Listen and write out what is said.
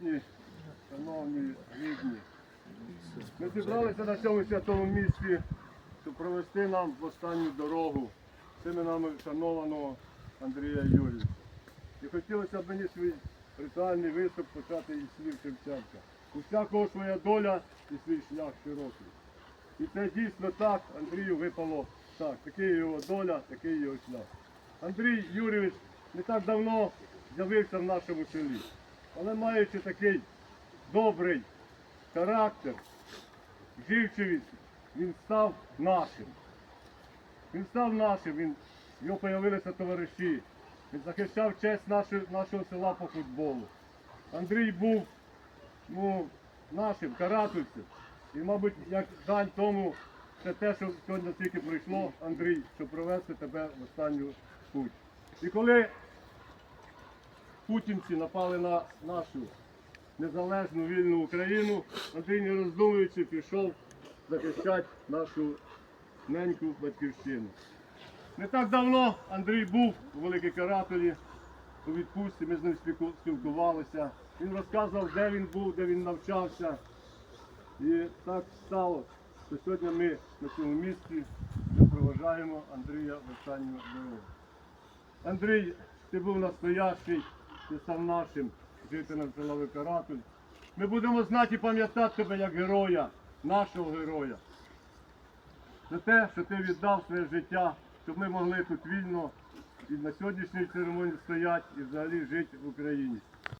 присутні, шановні рідні. Ми зібралися на цьому святому місці, щоб провести нам в останню дорогу цими нами шанованого Андрія Юрійовича. І хотілося б мені свій ритуальний виступ почати із слів Шевченка. У всякого своя доля і свій шлях широкий. І це дійсно так, Андрію випало так. Такий його доля, такий його шлях. Андрій Юрійович не так давно з'явився в нашому селі, але маючи такий добрий характер, живчивість, він став нашим. Він став нашим, він, в нього з'явилися товариші. Він захищав честь нашої, нашого села по футболу. Андрій був ну, нашим каратульцем. І, мабуть, як дань тому, це те, що сьогодні тільки прийшло, Андрій, щоб провести тебе в останню путь. І коли путінці напали на нашу незалежну вільну Україну, Андрій, не роздумуючи, пішов захищати нашу неньку батьківщину. Не так давно Андрій був у Великій Каратолі у відпустці, ми з ним спілкувалися. Він розказував, де він був, де він навчався. І так стало, що сьогодні ми на цьому місці проважаємо Андрія в останню дорогу. Андрій, ти був настоящий, ти став нашим жителем села Викаратуль. Ми будемо знати і пам'ятати тебе як героя, нашого героя. За те, що ти віддав своє життя, щоб ми могли тут вільно і на сьогоднішній церемонії стояти і взагалі жити в Україні.